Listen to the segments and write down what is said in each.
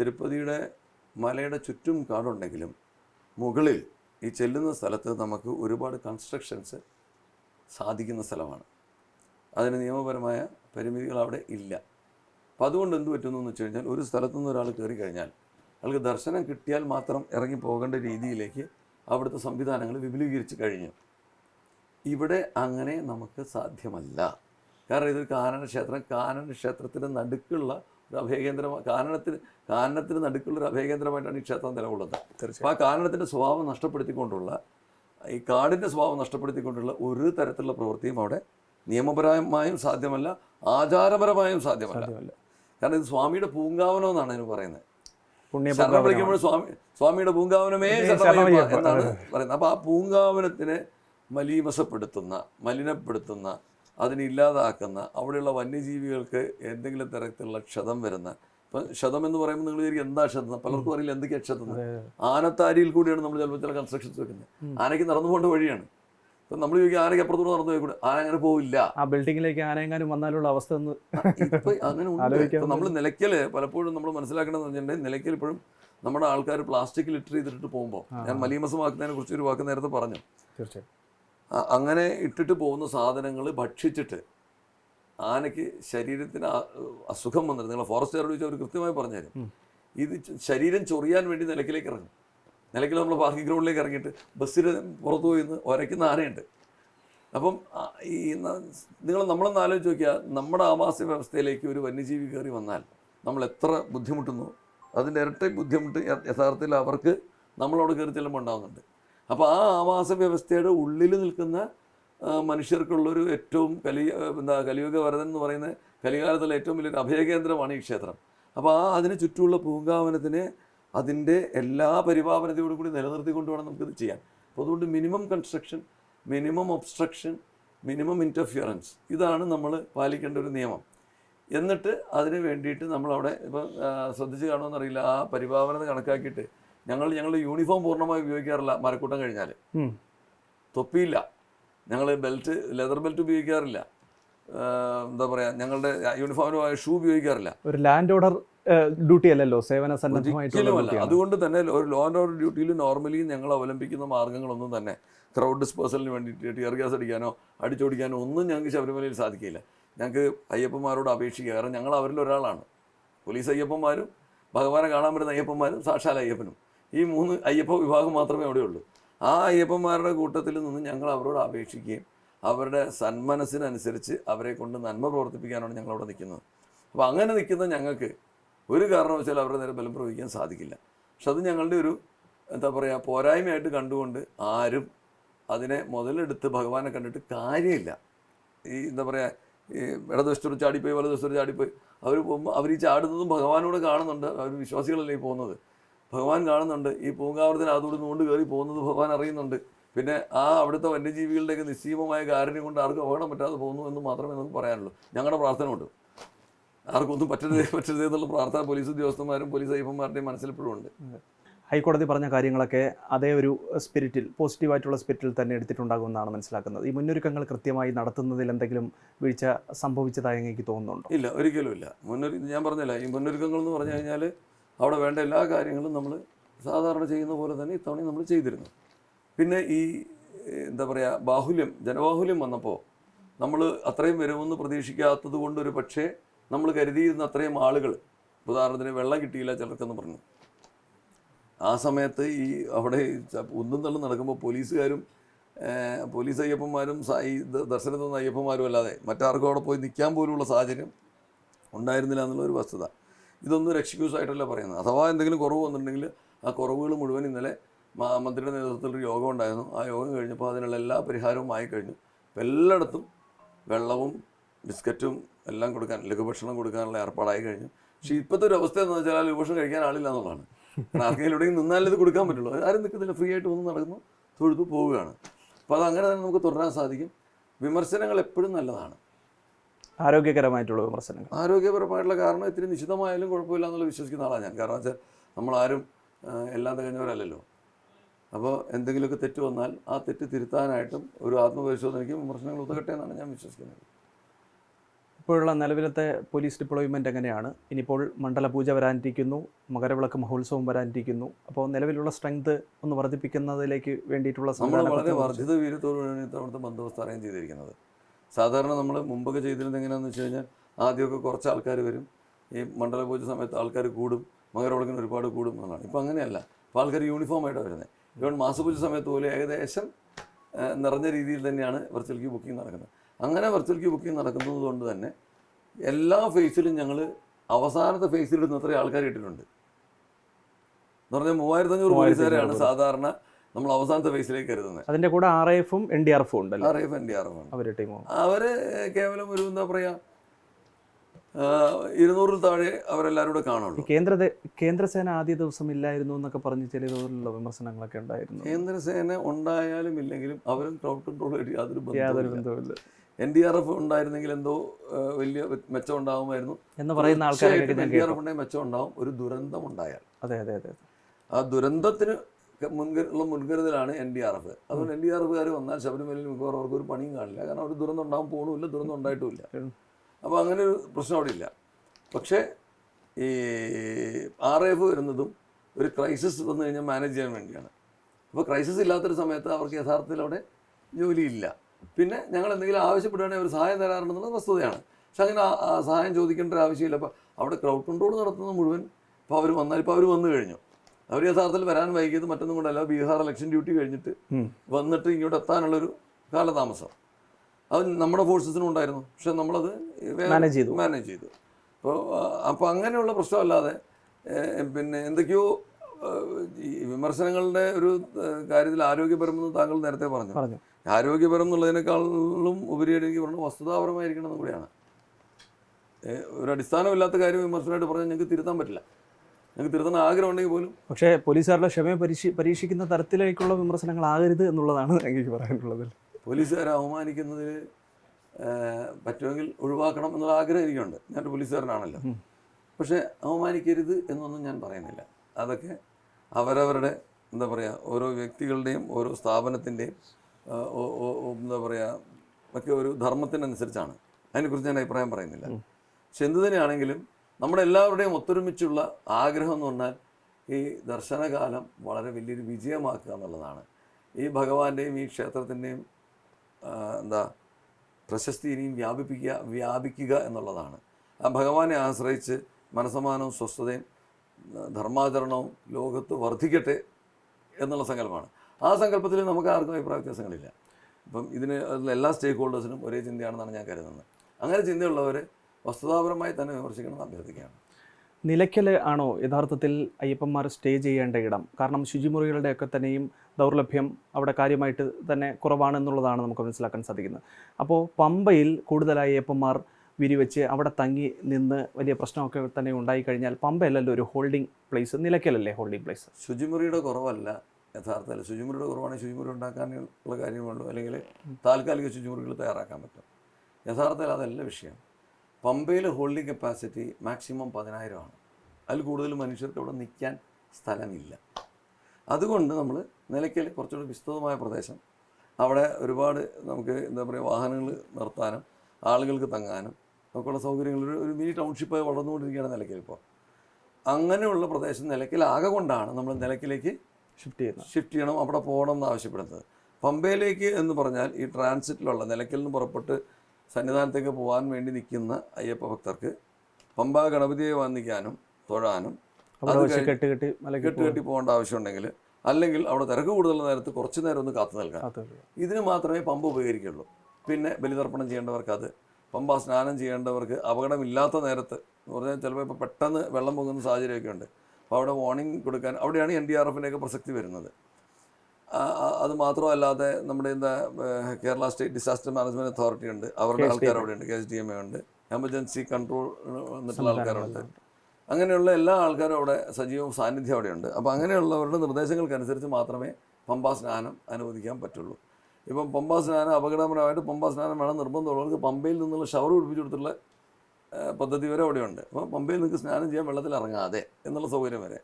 തിരുപ്പതിയുടെ മലയുടെ ചുറ്റും കാടുണ്ടെങ്കിലും മുകളിൽ ഈ ചെല്ലുന്ന സ്ഥലത്ത് നമുക്ക് ഒരുപാട് കൺസ്ട്രക്ഷൻസ് സാധിക്കുന്ന സ്ഥലമാണ്. അതിന് നിയമപരമായ പരിമിതികൾ അവിടെ ഇല്ല. അപ്പോൾ അതുകൊണ്ട് എന്ത് പറ്റുന്നു എന്ന് വെച്ച് കഴിഞ്ഞാൽ ഒരു സ്ഥലത്തു നിന്ന് ഒരാൾ കയറി കഴിഞ്ഞാൽ അയാൾക്ക് ദർശനം കിട്ടിയാൽ മാത്രം ഇറങ്ങി പോകേണ്ട രീതിയിലേക്ക് അവിടുത്തെ സംവിധാനങ്ങൾ വിപുലീകരിച്ച് കഴിഞ്ഞു. ഇവിടെ അങ്ങനെ നമുക്ക് സാധ്യമല്ല. കാരണം ഇതൊരു കാനന ക്ഷേത്രം നടുക്കുള്ള ഒരു അഭയകേന്ദ്രമാണ് കാനനത്തിന് കാനനത്തിന് നടുക്കുള്ള ഒരു അഭയകേന്ദ്രമായിട്ടാണ് ഈ ക്ഷേത്രം നിലകൊള്ളുന്നത്. അപ്പോൾ ആ കാനനത്തിന്റെ സ്വഭാവം നഷ്ടപ്പെടുത്തിക്കൊണ്ടുള്ള ഈ കാടിന്റെ സ്വഭാവം നഷ്ടപ്പെടുത്തിക്കൊണ്ടുള്ള ഒരു തരത്തിലുള്ള പ്രവൃത്തിയും അവിടെ നിയമപരമായും സാധ്യമല്ല ആചാരപരമായും സാധ്യമല്ല. കാരണം ഇത് സ്വാമിയുടെ പൂങ്കാവനം എന്നാണ് അതിന് പറയുന്നത്. ശരണം വിളിക്കുമ്പോൾ സ്വാമി സ്വാമിയുടെ പൂങ്കാവനമേ എന്നാണ് പറയുന്നത്. അപ്പോൾ ആ പൂങ്കാവനത്തിനെ മലീമസപ്പെടുത്തുന്ന മലിനപ്പെടുത്തുന്ന അതിനെ ഇല്ലാതാക്കുന്ന അവിടെയുള്ള വന്യജീവികൾക്ക് എന്തെങ്കിലും തരത്തിലുള്ള ക്ഷതം വരുന്ന ഇപ്പം ക്ഷതം എന്ന് പറയുമ്പോൾ നിങ്ങൾ വിചാരിക്കും എന്താ ക്ഷതം? പലർക്കും അറിയില്ല എന്തൊക്കെയാണ് ക്ഷതം. ആനത്താരിയിൽ കൂടിയാണ് നമ്മൾ ചിലപ്പോൾ ചില കൺസ്ട്രക്ഷൻസ് വെക്കുന്നത്. ആനയ്ക്ക് നടന്നു പോകേണ്ട വഴിയാണ്. ഇപ്പം നമ്മൾ ചോദിക്കും ആനയ്ക്ക് അപ്പുറത്തോട് നടന്നു പോയിക്കൂടെ ആന അങ്ങനെ പോവില്ല. ആ ബിൽഡിങ്ങിലേക്ക് ആനയെങ്ങാനും വന്നാലുള്ള അവസ്ഥ ഇപ്പൊ അങ്ങനെ ഉണ്ട്. നമ്മൾ നിലയ്ക്കൽ പലപ്പോഴും നമ്മൾ മനസ്സിലാക്കണമെന്ന് വെച്ചിട്ടുണ്ടെങ്കിൽ നിലയ്ക്കൽ ഇപ്പോഴും നമ്മുടെ ആൾക്കാർ പ്ലാസ്റ്റിക് ലിറ്റർ ചെയ്തിട്ട് പോകുമ്പോൾ ഞാൻ മലീമസമാക്കുന്നതിനെ കുറിച്ച് ഒരു വാക്ക് നേരത്തെ പറഞ്ഞു. തീർച്ചയായും. അങ്ങനെ ഇട്ടിട്ട് പോകുന്ന സാധനങ്ങൾ ഭക്ഷിച്ചിട്ട് ആനയ്ക്ക് ശരീരത്തിന് അസുഖം വന്നിട്ട് നിങ്ങൾ ഫോറസ്റ്റുകാരോട് ചോദിച്ചാൽ അവർ കൃത്യമായി പറഞ്ഞുതരും. ഇത് ശരീരം ചൊറിയാൻ വേണ്ടി നിലക്കിലേക്ക് ഇറങ്ങും. നിലയ്ക്കൽ നമ്മൾ പാർക്കിംഗ് ഗ്രൗണ്ടിലേക്ക് ഇറങ്ങിയിട്ട് ബസ്സിൽ പുറത്തു പോയി ഒരയ്ക്കുന്ന ആനയുണ്ട്. അപ്പം ഈ നിങ്ങൾ നമ്മളൊന്ന് ആലോചിച്ച് നോക്കിയാൽ നമ്മുടെ ആവാസ വ്യവസ്ഥയിലേക്ക് ഒരു വന്യജീവി കയറി വന്നാൽ നമ്മൾ എത്ര ബുദ്ധിമുട്ടുന്നു. അതിന്റെ ഇരട്ടി ബുദ്ധിമുട്ട് യഥാർത്ഥത്തിൽ അവർക്ക് നമ്മളോട് കയറി ചെല്ലുമ്പോൾ ഉണ്ടാകുന്നുണ്ട് അപ്പോൾ ആ ആവാസ വ്യവസ്ഥയുടെ ഉള്ളിൽ നിൽക്കുന്ന മനുഷ്യർക്കുള്ളൊരു ഏറ്റവും കലി എന്താ കലിയുഗ വരതൻ എന്ന് പറയുന്ന കലികാലത്തിലെ ഏറ്റവും വലിയൊരു അഭയകേന്ദ്രമാണ് ഈ ക്ഷേത്രം. അപ്പോൾ ആ അതിന് ചുറ്റുമുള്ള പൂങ്കാവനത്തിനെ അതിന്റെ എല്ലാ പരിപാവനതയോടും കൂടി നിലനിർത്തിക്കൊണ്ട് വേണം നമുക്കിത് ചെയ്യാൻ. അപ്പോൾ അതുകൊണ്ട് minimum construction minimum obstruction minimum interference ഇതാണ് നമ്മൾ പാലിക്കേണ്ട ഒരു നിയമം. എന്നിട്ട് അതിന് വേണ്ടിയിട്ട് നമ്മളവിടെ ഇപ്പം ആ, ശ്രദ്ധിച്ച് കാണുമെന്നറിയില്ല. ആ പരിപാവനത കണക്കാക്കിയിട്ട് ഞങ്ങൾ ഞങ്ങളുടെ യൂണിഫോം പൂർണമായി ഉപയോഗിക്കാറില്ല. മരക്കൂട്ടം കഴിഞ്ഞാൽ തൊപ്പിയില്ല. ഞങ്ങൾ ബെൽറ്റ് ലെതർ ബെൽറ്റ് ഉപയോഗിക്കാറില്ല. എന്താ പറയാ ഞങ്ങളുടെ യൂണിഫോമിനുമായ ഷൂ ഉപയോഗിക്കാറില്ല. ഒരു ലാൻഡ് ഓർഡർ ഡ്യൂട്ടി അല്ലല്ലോ. സേവന സന്നദ്ധമായിട്ടുള്ള അതുകൊണ്ട് തന്നെ ഒരു ലോ ആൻഡ് ഓർഡർ ഡ്യൂട്ടിയിൽ നോർമലി ഞങ്ങൾ അവലംബിക്കുന്ന മാർഗങ്ങളൊന്നും തന്നെ ക്രൗഡ് ഡിസ്പോസലിന് വേണ്ടിയിട്ട് ടിയർ ഗ്യാസ് അടിക്കാനോ അടിച്ചോടിക്കാനോ ഒന്നും ഞങ്ങൾക്ക് ശബരിമലയിൽ സാധിക്കില്ല. ഞങ്ങൾക്ക് അയ്യപ്പന്മാരോട് അപേക്ഷിക്കുക. കാരണം ഞങ്ങൾ അവരിൽ ഒരാളാണ് പോലീസ് അയ്യപ്പന്മാരും ഭഗവാനെ കാണാൻ വരുന്ന അയ്യപ്പന്മാരും സാക്ഷാൽ അയ്യപ്പനും. ഈ മൂന്ന് അയ്യപ്പ വിഭാഗം മാത്രമേ അവിടെ ഉള്ളൂ. ആ അയ്യപ്പന്മാരുടെ കൂട്ടത്തിൽ നിന്ന് ഞങ്ങൾ അവരോട് അപേക്ഷിക്കുകയും അവരുടെ സന്മനസ്സിനനുസരിച്ച് അവരെ കൊണ്ട് നന്മ പ്രവർത്തിപ്പിക്കാനാണ് ഞങ്ങൾ അവിടെ നിൽക്കുന്നത്. അപ്പോൾ അങ്ങനെ നിൽക്കുന്ന ഞങ്ങൾക്ക് ഒരു കാരണവശാലും അവരുടെ നേരെ ബലം പ്രയോഗിക്കാൻ സാധിക്കില്ല. പക്ഷെ അത് ഞങ്ങളുടെ ഒരു എന്താ പറയുക പോരായ്മയായിട്ട് കണ്ടുകൊണ്ട് ആരും അതിനെ മുതലെടുത്ത് ഭഗവാനെ കണ്ടിട്ട് കാര്യമില്ല. ഈ എന്താ പറയുക ഈ ഇടതുവശത്തോട് ചാടിപ്പോയി വലതുവശത്തോട് ചാടിപ്പോയി. അവർ പോകുമ്പോൾ അവർ ഈ ചാടുന്നതും ഭഗവാനോട് കാണുന്നുണ്ട്. അവർ വിശ്വാസികളല്ലേ പോകുന്നത്? ഭഗവാൻ കാണുന്നുണ്ട്. ഈ പൂങ്കാവനത്തിന് അതുകൂടി കൊണ്ട് കയറി പോകുന്നത് ഭഗവാൻ അറിയുന്നുണ്ട്. പിന്നെ ആ അവിടുത്തെ വന്യജീവികളുടെയൊക്കെ നിസ്സീമമായ കാരുണ്യം കൊണ്ട് ആർക്കും അപകടം പറ്റാതെ പോകുന്നു എന്ന് മാത്രമേ നമുക്ക് പറയാനുള്ളൂ. ഞങ്ങളുടെ പ്രാർത്ഥന ഉണ്ട്. ആർക്കൊന്നും പറ്റരുതേ പറ്റരുതേ എന്നുള്ള പ്രാർത്ഥന പോലീസ് ഉദ്യോഗസ്ഥന്മാരും പോലീസ് അയ്യപ്പന്മാരുടെയും മനസ്സിലിപ്പോഴും ഉണ്ട്. ഹൈക്കോടതി പറഞ്ഞ കാര്യങ്ങളൊക്കെ അതേ ഒരു സ്പിരിറ്റിൽ പോസിറ്റീവായിട്ടുള്ള സ്പിരിറ്റിൽ തന്നെ എടുത്തിട്ടുണ്ടാകുമെന്നാണ് മനസ്സിലാക്കുന്നത്. ഈ മുന്നൊരുക്കങ്ങൾ കൃത്യമായി നടത്തുന്നതിൽ എന്തെങ്കിലും വീഴ്ച സംഭവിച്ചതായി എനിക്ക് തോന്നുന്നുണ്ടോ? ഇല്ല ഒരിക്കലും ഇല്ല മുന്നൊരു ഞാൻ പറഞ്ഞില്ല ഈ മുന്നൊരുക്കങ്ങൾ എന്ന് പറഞ്ഞു കഴിഞ്ഞാൽ അവിടെ വേണ്ട എല്ലാ കാര്യങ്ങളും നമ്മൾ സാധാരണ ചെയ്യുന്ന പോലെ തന്നെ ഇത്തവണ നമ്മൾ ചെയ്തിരുന്നു. പിന്നെ ഈ എന്താ പറയുക ബാഹുല്യം ജനബാഹുല്യം വന്നപ്പോൾ നമ്മൾ അത്രയും വരുമെന്ന് പ്രതീക്ഷിക്കാത്തത് കൊണ്ട് ഒരു പക്ഷേ നമ്മൾ കരുതിയിരുന്ന അത്രയും ആളുകൾ ഉദാഹരണത്തിന് വെള്ളം കിട്ടിയില്ല ചിലർക്കെന്ന് പറഞ്ഞു. ആ സമയത്ത് ഈ അവിടെ ഒന്നും തള്ളും നടക്കുമ്പോൾ പോലീസുകാരും പോലീസ് അയ്യപ്പന്മാരും സായി ദർശനത്തിൽ നിന്ന് അയ്യപ്പന്മാരും അല്ലാതെ മറ്റാർക്കും അവിടെ പോയി നിൽക്കാൻ പോലുള്ള സാഹചര്യം ഉണ്ടായിരുന്നില്ല എന്നുള്ളൊരു വസ്തുത. ഇതൊന്നും ഒരു എക്സ്ക്യൂസ് ആയിട്ടല്ല പറയുന്നത്. അഥവാ എന്തെങ്കിലും കുറവ് വന്നിട്ടുണ്ടെങ്കിൽ ആ കുറവുകൾ മുഴുവൻ ഇന്നലെ മന്ത്രിയുടെ നേതൃത്വത്തിൽ ഒരു യോഗം ഉണ്ടായിരുന്നു. ആ യോഗം കഴിഞ്ഞപ്പോൾ അതിനുള്ള എല്ലാ പരിഹാരവും ആയി കഴിഞ്ഞു അപ്പോൾ എല്ലായിടത്തും വെള്ളവും ബിസ്ക്കറ്റും എല്ലാം കൊടുക്കാൻ ലഘുഭക്ഷണം കൊടുക്കാനുള്ള ഏർപ്പാടായി കഴിഞ്ഞു പക്ഷേ ഇപ്പോഴത്തെ ഒരു അവസ്ഥ എന്ന് വെച്ചാൽ ലഘുഭക്ഷണം കഴിക്കാൻ ആളില്ല എന്നുള്ളതാണ്. കാരണം ആർക്കെങ്കിലും എവിടെയും നിന്നാലും ഇത് കൊടുക്കാൻ പറ്റുള്ളൂ. ആരും നിൽക്കുന്നില്ല. ഫ്രീ ആയിട്ട് വന്ന് നടക്കുന്നു തൊഴുതു പോവുകയാണ്. അപ്പോൾ അതങ്ങനെ തന്നെ നമുക്ക് തുടരാൻ സാധിക്കും. വിമർശനങ്ങൾ എപ്പോഴും നല്ലതാണ്. ആരോഗ്യകരമായിട്ടുള്ള വിമർശനങ്ങൾ. ആരോഗ്യപരമായിട്ടുള്ള കാരണം ഇത്തിരി നിശിതമായാലും കുഴപ്പമില്ല എന്നുള്ള വിശ്വസിക്കുന്ന ആളാണ് ഞാൻ. കാരണം വെച്ചാൽ നമ്മളാരും എല്ലാം തികഞ്ഞവരല്ലല്ലോ. അപ്പോൾ എന്തെങ്കിലുമൊക്കെ തെറ്റ് വന്നാൽ ആ തെറ്റ് തിരുത്താനായിട്ടും ഒരു ആത്മപരിശോധനയ്ക്കും വിമർശനങ്ങൾ ഉതകട്ടെ എന്നാണ് ഞാൻ വിശ്വസിക്കുന്നത്. ഇപ്പോഴുള്ള നിലവിലത്തെ പോലീസ് ഡിപ്ലോയ്മെന്റ് എങ്ങനെയാണ്? ഇനിയിപ്പോൾ മണ്ഡല പൂജ വരാനിരിക്കുന്നു മകരവിളക്ക് മഹോത്സവം വരാനിരിക്കുന്നു. അപ്പോൾ നിലവിലുള്ള സ്ട്രെങ്ത് ഒന്ന് വർദ്ധിപ്പിക്കുന്നതിലേക്ക് വേണ്ടിയിട്ടുള്ള നമ്മൾ സംവിധാനം വളരെ വർദ്ധിത വീര്യത്തോടുകൂടിയാണ് ഇത്തവണത്തെ ബന്ദോബസ്ത് അറേഞ്ച് ചെയ്തിരിക്കുന്നത്. സാധാരണ നമ്മൾ മുമ്പൊക്കെ ചെയ്തിരുന്നത് എങ്ങനെയാണെന്ന് വെച്ച് കഴിഞ്ഞാൽ ആദ്യമൊക്കെ കുറച്ച് ആൾക്കാർ വരും. ഈ മണ്ഡലപൂജ സമയത്ത് ആൾക്കാർ കൂടും മകരവിളക്കിന് ഒരുപാട് കൂടും എന്നുള്ളതാണ്. ഇപ്പം അങ്ങനെയല്ല. ഇപ്പോൾ ആൾക്കാർ യൂണിഫോം ആയിട്ടാണ് വരുന്നത് ഇവൺ മാസപൂജ സമയത്ത് പോലും ഏകദേശം നിറഞ്ഞ രീതിയിൽ തന്നെയാണ് വെർച്വൽ ക്യൂ ബുക്കിംഗ് നടക്കുന്നത്. അങ്ങനെ വെർച്വൽ ക്യൂ ബുക്കിംഗ് നടക്കുന്നത് കൊണ്ട് തന്നെ എല്ലാ ഫേസിലും ഞങ്ങൾ അവസാനത്തെ ഫേസിലിടുന്ന അത്രയും ആൾക്കാർ ഇട്ടിട്ടുണ്ട്. എന്ന് പറഞ്ഞാൽ മൂവായിരത്തഞ്ഞൂറ് പോലീസുകാരാണ് സാധാരണ നമ്മൾ അവസാനത്തെ ഫേസിലേക്ക് കരുതുന്നത് അതിന്റെ കൂടെ R F N D R എഫും ഉണ്ടല്ലോ? R F N D R F അവർ ടീമോ അവർ കേവലം ഒരു എന്താ പറയാ ഇരുന്നൂറിൽ താഴെ അവരെല്ലാവരും കൂടെ കാണുള്ളൂ. കേന്ദ്ര കേന്ദ്രസേന ആദ്യ ദിവസം ഇല്ലായിരുന്നു എന്നൊക്കെ പറഞ്ഞ് ചില തോതിലുള്ള വിമർശനങ്ങളൊക്കെ ഉണ്ടായിരുന്നു. കേന്ദ്രസേന ഉണ്ടായാലും ഇല്ലെങ്കിലും അവരും ക്രൗഡ് കൺട്രോൾ യാതൊരു യാതൊരു ബന്ധവുമില്ല. എൻ ഡി ആർ എഫ് ഉണ്ടായിരുന്നെങ്കിൽ എന്തോ വലിയ മെച്ചം ഉണ്ടാകുമായിരുന്നു എന്ന് പറയുന്ന ആൾക്കാർ എൻ ഡി ആർ എഫ് ഉണ്ടെങ്കിൽ മെച്ചം ഉണ്ടാവും. ഒരു ദുരന്തം ഉണ്ടായാൽ. അതെ അതെ അതെ. ആ ദുരന്തത്തിന് ക- മുൻകരു ഉള്ള മുൻകരുതലാണ് എൻ ഡി ആർ എഫ് അതുകൊണ്ട് എൻ ഡി ആർ എഫുകാർ വന്നാൽ ശബരിമലയിൽ മിക്കവാറും അവർക്ക് ഒരു പണിയും കാണില്ല. കാരണം ഒരു ദുരന്തം ഉണ്ടാകാൻ പോകണമില്ല ദുരന്തം ഉണ്ടായിട്ടുമില്ല. അപ്പോൾ അങ്ങനെ ഒരു പ്രശ്നം അവിടെ ഇല്ല. പക്ഷേ ഈ ആർ എഫ് വരുന്നതും ഒരു ക്രൈസിസ് വന്നു കഴിഞ്ഞാൽ മാനേജ് ചെയ്യാൻ വേണ്ടിയാണ്. അപ്പോൾ ക്രൈസിസ് ഇല്ലാത്തൊരു സമയത്ത് അവർക്ക് യഥാർത്ഥത്തിൽ അവിടെ ജോലിയില്ല. പിന്നെ ഞങ്ങൾ എന്തെങ്കിലും ആവശ്യപ്പെടുകയാണെങ്കിൽ അവർ സഹായം തരാറുണ്ടെന്നുള്ള വസ്തുതയാണ്. പക്ഷെ അങ്ങനെ സഹായം ചോദിക്കേണ്ട ഒരു ആവശ്യമില്ല. അപ്പോൾ അവിടെ ക്രൗഡ് കൺട്രോൾ നടത്തുന്നത് മുഴുവൻ ഇപ്പോൾ അവർ വന്നാൽ ഇപ്പോൾ അവർ വന്നു കഴിഞ്ഞു. അവർ യഥാർത്ഥത്തിൽ വരാൻ വൈകിയത് മറ്റൊന്നും കൊണ്ടല്ല. ബീഹാർ ഇലക്ഷൻ ഡ്യൂട്ടി കഴിഞ്ഞിട്ട് വന്നിട്ട് ഇങ്ങോട്ട് എത്താനുള്ളൊരു കാലതാമസം. അത് നമ്മുടെ ഫോഴ്സസിനും ഉണ്ടായിരുന്നു. പക്ഷെ നമ്മളത് മാനേജ് ചെയ്തു. മാനേജ് ചെയ്തു. അപ്പോൾ അപ്പോൾ അങ്ങനെയുള്ള പ്രശ്നമല്ലാതെ പിന്നെ എന്തൊക്കെയോ ഈ വിമർശനങ്ങളുടെ ഒരു കാര്യത്തിൽ ആരോഗ്യപരമെന്ന് താങ്കൾ നേരത്തെ പറഞ്ഞു. പറഞ്ഞു. ആരോഗ്യപരം എന്നുള്ളതിനേക്കാളും ഉപരിയായിട്ട് എനിക്ക് പറഞ്ഞു വസ്തുതാപരമായിരിക്കണം എന്നും കൂടിയാണ്. ഒരു അടിസ്ഥാനമില്ലാത്ത കാര്യം വിമർശനമായിട്ട് പറഞ്ഞാൽ ഞങ്ങൾക്ക് തിരുത്താൻ പറ്റില്ല. ഞങ്ങൾക്ക് തിരുത്തുന്ന ആഗ്രഹം ഉണ്ടെങ്കിൽ പോലും. പക്ഷേ പോലീസുകാരുടെ ക്ഷമയെ പരീക്ഷി പരീക്ഷിക്കുന്ന തരത്തിലേക്കുള്ള വിമർശനങ്ങൾ വിമർശനങ്ങളാകരുത് എന്നുള്ളതാണ് എനിക്ക് പറയാനുള്ളത്. പോലീസുകാരെ അവമാനിക്കുന്നതിൽ പറ്റുമെങ്കിൽ ഒഴിവാക്കണം എന്നുള്ള ആഗ്രഹം എനിക്കുണ്ട്. ഞാനൊരു പോലീസുകാരനാണല്ലോ. പക്ഷേ അവമാനിക്കരുത് എന്നൊന്നും ഞാൻ പറയുന്നില്ല. അതൊക്കെ അവരവരുടെ എന്താ പറയുക ഓരോ വ്യക്തികളുടെയും ഓരോ സ്ഥാപനത്തിന്റെയും എന്താ പറയുക ഒക്കെ ഒരു ധർമ്മത്തിനനുസരിച്ചാണ്. അതിനെക്കുറിച്ച് ഞാൻ അഭിപ്രായം പറയുന്നില്ല. പക്ഷെ എന്ത് തന്നെയാണെങ്കിലും നമ്മുടെ എല്ലാവരുടെയും ഒത്തൊരുമിച്ചുള്ള ആഗ്രഹം എന്ന് പറഞ്ഞാൽ ഈ ദർശനകാലം വളരെ വലിയൊരു വിജയമാക്കുക എന്നുള്ളതാണ്. ഈ ഭഗവാന്റെയും ഈ ക്ഷേത്രത്തിന്റെയും എന്താ പ്രശസ്തി ഇനിയും വ്യാപിപ്പിക്കുക വ്യാപിക്കുക എന്നുള്ളതാണ്. ആ ഭഗവാനെ ആശ്രയിച്ച് മനസമാനവും സ്വസ്ഥതയും ധർമാചരണവും ലോകത്ത് വർദ്ധിക്കട്ടെ എന്നുള്ള സങ്കല്പമാണ്. ആ സങ്കല്പത്തിൽ നമുക്ക് ആർക്കും അഭിപ്രായ വ്യത്യാസങ്ങളില്ല. ഇപ്പം ഇതിന് എല്ലാ സ്റ്റേക്ക് ഹോൾഡേഴ്സിനും ഒരേ ചിന്തയാണെന്നാണ് ഞാൻ കരുതുന്നത്. അങ്ങനെ ചിന്തയുള്ളവരെ വസ്തുതാപരമായി തന്നെ വിമർശിക്കണമെന്ന് അഭ്യർത്ഥിക്കുകയാണ്. നിലയ്ക്കൽ ആണോ യഥാർത്ഥത്തിൽ അയ്യപ്പന്മാർ സ്റ്റേ ചെയ്യേണ്ട ഇടം? കാരണം ശുചിമുറികളുടെയൊക്കെ തന്നെയും ദൗർലഭ്യം അവിടെ കാര്യമായിട്ട് തന്നെ കുറവാണെന്നുള്ളതാണ് നമുക്ക് മനസ്സിലാക്കാൻ സാധിക്കുന്നത്. അപ്പോൾ പമ്പയിൽ കൂടുതലായി അയ്യപ്പന്മാർ വിരിവെച്ച് അവിടെ തങ്ങി നിന്ന് വലിയ പ്രശ്നമൊക്കെ തന്നെ ഉണ്ടായിക്കഴിഞ്ഞാൽ പമ്പയല്ലല്ലോ ഒരു ഹോൾഡിംഗ് പ്ലേസ് നിലയ്ക്കലല്ലേ ഹോൾഡിംഗ് പ്ലേസ് ശുചിമുറിയുടെ കുറവല്ല യഥാർത്ഥത്തിൽ. ശുചിമുറിയുടെ കുറവാണെങ്കിൽ ശുചിമുറി ഉണ്ടാക്കാനുള്ള കാര്യമുള്ളൂ. അല്ലെങ്കിൽ താൽക്കാലിക ശുചിമുറികൾ തയ്യാറാക്കാൻ പറ്റും. യഥാർത്ഥത്തിൽ അതല്ല വിഷയം. പമ്പയിലെ ഹോൾഡിംഗ് കപ്പാസിറ്റി മാക്സിമം പതിനായിരമാണ്. അതിൽ കൂടുതൽ മനുഷ്യർക്ക് അവിടെ നിൽക്കാൻ സ്ഥലമില്ല. അതുകൊണ്ട് നമ്മൾ നിലയ്ക്കൽ കുറച്ചുകൂടി വിസ്തൃതമായ പ്രദേശം. അവിടെ ഒരുപാട് നമുക്ക് എന്താ പറയുക വാഹനങ്ങൾ നിർത്താനും ആളുകൾക്ക് തങ്ങാനും ഒക്കെയുള്ള സൗകര്യങ്ങൾ. ഒരു ഒരു മിനി ടൗൺഷിപ്പായി വളർന്നുകൊണ്ടിരിക്കുകയാണ് നിലയ്ക്കൽ ഇപ്പോൾ അങ്ങനെയുള്ള പ്രദേശം നിലയ്ക്കൽ ആകെ കൊണ്ടാണ് നമ്മൾ നിലയ്ക്കലേക്ക് ഷിഫ്റ്റ് ചെയ്യുന്നത്. ഷിഫ്റ്റ് ചെയ്യണം അവിടെ പോകണം എന്ന് ആവശ്യപ്പെടുന്നത്. പമ്പയിലേക്ക് എന്ന് പറഞ്ഞാൽ ഈ ട്രാൻസിറ്റിലുള്ള നിലയ്ക്കൽ നിന്ന് പുറപ്പെട്ട് സന്നിധാനത്തേക്ക് പോകാൻ വേണ്ടി നിൽക്കുന്ന അയ്യപ്പ ഭക്തർക്ക് പമ്പ ഗണപതിയെ വന്നിക്കാനും തൊഴാനും അത് കെട്ട് കെട്ടി കെട്ട് കെട്ടി പോകേണ്ട ആവശ്യമുണ്ടെങ്കിൽ അല്ലെങ്കിൽ അവിടെ തിരക്ക് കൂടുതലുള്ള നേരത്ത് കുറച്ച് നേരം ഒന്ന് കാത്തു നിൽക്കാം. അതെ ഇതിന് മാത്രമേ പമ്പ ഉപകരിക്കുള്ളൂ. പിന്നെ ബലിതർപ്പണം ചെയ്യേണ്ടവർക്ക് അത് പമ്പ സ്നാനം ചെയ്യേണ്ടവർക്ക് അപകടമില്ലാത്ത നേരത്ത് എന്ന് പറഞ്ഞാൽ ചിലപ്പോൾ ഇപ്പോൾ പെട്ടെന്ന് വെള്ളം പൊങ്ങുന്ന സാഹചര്യമൊക്കെ ഉണ്ട്. അപ്പോൾ അവിടെ വാർണിംഗ് കൊടുക്കാൻ അവിടെയാണ് എൻ ഡി ആർ എഫിന്റെയൊക്കെ പ്രസക്തി വരുന്നത്. അത് മാത്രമല്ലാതെ നമ്മുടെ എന്താ Kerala state disaster management authority ഉണ്ട്. അവരുടെ ആൾക്കാർ അവിടെ ഉണ്ട് K S D M A ഉണ്ട്. എമർജൻസി കൺട്രോൾ എന്നിട്ടുള്ള ആൾക്കാരുണ്ട്. അങ്ങനെയുള്ള എല്ലാ ആൾക്കാരും അവിടെ സജീവ സാന്നിധ്യം അവിടെയുണ്ട്. അപ്പോൾ അങ്ങനെയുള്ളവരുടെ നിർദ്ദേശങ്ങൾക്കനുസരിച്ച് മാത്രമേ പമ്പാ സ്നാനം അനുവദിക്കാൻ പറ്റുള്ളൂ. ഇപ്പം പമ്പാ സ്നാനം അപകടപരമായിട്ട് പമ്പാ സ്നാനം വേണം നിർബന്ധമുള്ളവർക്ക് പമ്പയിൽ നിന്നുള്ള ഷവർ പിടിപ്പിച്ചു കൊടുത്തുള്ള പദ്ധതി വരെ അവിടെയുണ്ട്. അപ്പോൾ പമ്പയിൽ നിങ്ങൾക്ക് സ്നാനം ചെയ്യാൻ വെള്ളത്തിൽ ഇറങ്ങാതെ എന്നുള്ള സൗകര്യം വരെ.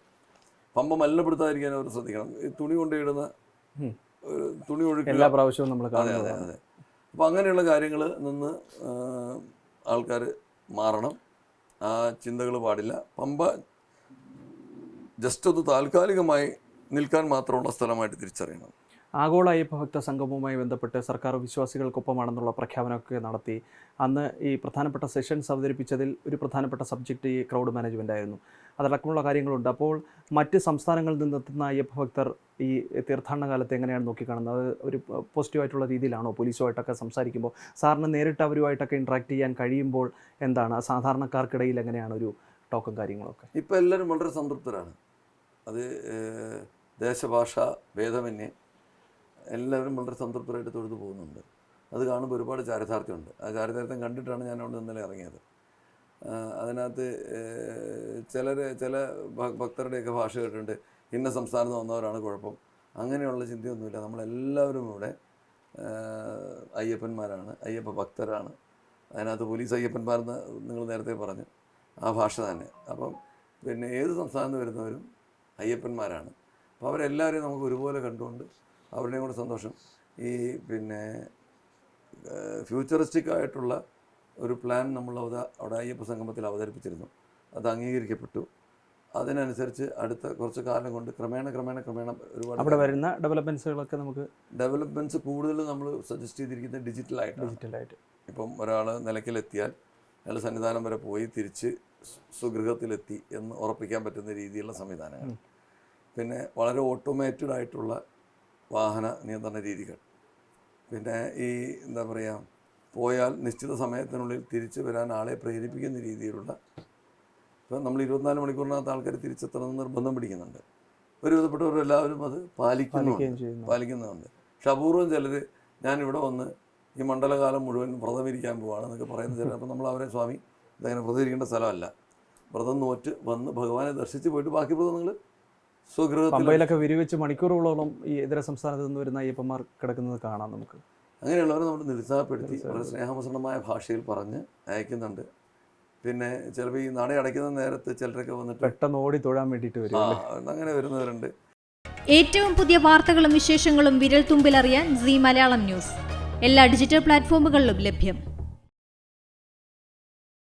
പമ്പ മലിനപ്പെടുത്താതിരിക്കാൻ അവർ ശ്രദ്ധിക്കണം. ഈ തുണി കൊണ്ടിടുന്ന തുണി ഒഴുക്കുക. എല്ലാ പ്രാവശ്യവും നമ്മൾ അതെ അതെ അതെ. അപ്പോൾ അങ്ങനെയുള്ള കാര്യങ്ങൾ നിന്ന് ആൾക്കാർ മാറണം. ആ ചിന്തകൾ പാടില്ല. പമ്പ ജസ്റ്റ് ഒന്ന് താൽക്കാലികമായി നിൽക്കാൻ മാത്രമുള്ള സ്ഥലമായിട്ട് തിരിച്ചറിയണം. ആഗോള അയ്യപ്പഭക്ത സംഗമവുമായി ബന്ധപ്പെട്ട് സർക്കാർ വിശ്വാസികൾക്കൊപ്പമാണെന്നുള്ള പ്രഖ്യാപനമൊക്കെ നടത്തി. അന്ന് ഈ പ്രധാനപ്പെട്ട സെഷൻസ് അവതരിപ്പിച്ചതിൽ ഒരു പ്രധാനപ്പെട്ട സബ്ജക്റ്റ് ഈ ക്രൗഡ് മാനേജ്മെന്റ് ആയിരുന്നു. അതടക്കമുള്ള കാര്യങ്ങളുണ്ട്. അപ്പോൾ മറ്റ് സംസ്ഥാനങ്ങളിൽ നിന്നെത്തുന്ന അയ്യപ്പഭക്തർ ഈ തീർത്ഥാടന കാലത്ത് എങ്ങനെയാണ് നോക്കിക്കാണുന്നത്? അത് ഒരു പോസിറ്റീവായിട്ടുള്ള രീതിയിലാണോ? പോലീസുമായിട്ടൊക്കെ സംസാരിക്കുമ്പോൾ സാറിന് നേരിട്ട് അവരുമായിട്ടൊക്കെ ഇൻട്രാക്ട് ചെയ്യാൻ കഴിയുമ്പോൾ എന്താണ്? സാധാരണക്കാർക്കിടയിൽ എങ്ങനെയാണ് ഒരു ടോക്കും കാര്യങ്ങളൊക്കെ? ഇപ്പോൾ എല്ലാവരും വളരെ സംതൃപ്തരാണ്. അത് ദേശഭാഷ ഭേദമന്യേ എല്ലാവരും വളരെ സംതൃപ്തരായിട്ട് തൊഴുതു പോകുന്നുണ്ട്. അത് കാണുമ്പോൾ ഒരുപാട് ചാരിതാർത്ഥ്യമുണ്ട്. ആ ചാരിതാർത്ഥ്യം കണ്ടിട്ടാണ് ഞാൻ അവിടെ ഇന്നലെ ഇറങ്ങിയത്. അതിനകത്ത് ചിലർ ചില ഭക്തരുടെയൊക്കെ ഭാഷ കേട്ടിട്ടുണ്ട്. ഇന്ന സംസ്ഥാനത്ത് വന്നവരാണ് കുഴപ്പം. അങ്ങനെയുള്ള ചിന്തയൊന്നുമില്ല. നമ്മളെല്ലാവരും ഇവിടെ അയ്യപ്പന്മാരാണ് അയ്യപ്പ ഭക്തരാണ്. അതിനകത്ത് പോലീസ് അയ്യപ്പന്മാരെന്ന് നിങ്ങൾ നേരത്തെ പറഞ്ഞു. ആ ഭാഷ തന്നെ. അപ്പം പിന്നെ ഏത് സംസ്ഥാനത്ത് വരുന്നവരും അയ്യപ്പന്മാരാണ്. അപ്പോൾ അവരെല്ലാവരെയും നമുക്ക് ഒരുപോലെ കണ്ടുകൊണ്ട് അവരുടെയും കൂടെ സന്തോഷം. ഈ പിന്നെ ഫ്യൂച്ചറിസ്റ്റിക് ആയിട്ടുള്ള ഒരു പ്ലാൻ നമ്മൾ അവത അവിടെ അയ്യപ്പ സംഗമത്തിൽ അവതരിപ്പിച്ചിരുന്നു. അത് അംഗീകരിക്കപ്പെട്ടു. അതിനനുസരിച്ച് അടുത്ത കുറച്ച് കാലം കൊണ്ട് ക്രമേണ ക്രമേണ ക്രമേണ ഒരുപാട് അവിടെ വരുന്ന ഡെവലപ്മെൻസുകളൊക്കെ നമുക്ക് ഡെവലപ്മെന്റ്സ് കൂടുതൽ നമ്മൾ സജസ്റ്റ് ചെയ്തിരിക്കുന്നത് ഡിജിറ്റലായിട്ട് ഡിജിറ്റലായിട്ട്. ഇപ്പം ഒരാൾ നിലയ്ക്കലെത്തിയാൽ അയാൾ സന്നിധാനം വരെ പോയി തിരിച്ച് സുഗൃഹത്തിലെത്തി എന്ന് ഉറപ്പിക്കാൻ പറ്റുന്ന രീതിയിലുള്ള സംവിധാനങ്ങൾ. പിന്നെ വളരെ ഓട്ടോമേറ്റഡ് ആയിട്ടുള്ള വാഹന നിയന്ത്രണ രീതികൾ. പിന്നെ ഈ എന്താ പറയുക പോയാൽ നിശ്ചിത സമയത്തിനുള്ളിൽ തിരിച്ചു വരാൻ ആളെ പ്രേരിപ്പിക്കുന്ന രീതിയിലുള്ള ഇപ്പം നമ്മൾ ഇരുപത്തിനാല് മണിക്കൂറിനകത്ത് ആൾക്കാർ തിരിച്ചെത്തണമെന്ന് നിർബന്ധം പിടിക്കുന്നുണ്ട്. ഒരുവിധപ്പെട്ടവരെല്ലാവരും അത് പാലിക്കുന്നു പാലിക്കുന്നുണ്ട്. പക്ഷെ അപൂർവം ചിലർ ഞാൻ ഇവിടെ വന്ന് ഈ മണ്ഡലകാലം മുഴുവൻ വ്രതമിരിക്കാൻ പോവാണ് എന്നൊക്കെ പറയുന്ന ചിലർ അപ്പം നമ്മൾ അവരെ സ്വാമി ഇതങ്ങനെ വ്രതം ഇരിക്കേണ്ട സ്ഥലമല്ല. വ്രതം നോറ്റ് വന്ന് ഭഗവാനെ ദർശിച്ച് പോയിട്ട് ബാക്കി വ്രതം നിങ്ങൾ പമ്പയിലൊക്കെ വിരിവെച്ച് മണിക്കൂറുകളോളം ഈ ഇതര സംസ്ഥാനത്ത് നിന്ന് വരുന്ന അയ്യപ്പന്മാർ കിടക്കുന്നത് കാണാം നമുക്ക്. അങ്ങനെയുള്ളവരെ നമ്മൾ നിരുത്സാഹപ്പെടുത്തി വളരെ സ്നേഹമസൃണമായ ഭാഷയിൽ പറഞ്ഞ് അയക്കുന്നുണ്ട്. പിന്നെ ചിലപ്പോൾ ഈ നട അടയ്ക്കുന്ന നേരത്ത് ചിലരൊക്കെ വന്നിട്ട് പെട്ടെന്ന് ഓടി തൊഴാൻ വേണ്ടിയിട്ട് വരും അല്ലേ? അങ്ങനെ വരുന്നവരുണ്ട്. ഏറ്റവും പുതിയ വാർത്തകളും വിശേഷങ്ങളും വിരൽ തുമ്പിലറിയാൻ സി മലയാളം ന്യൂസ്. എല്ലാ ഡിജിറ്റൽ പ്ലാറ്റ്ഫോമുകളിലും ലഭ്യം.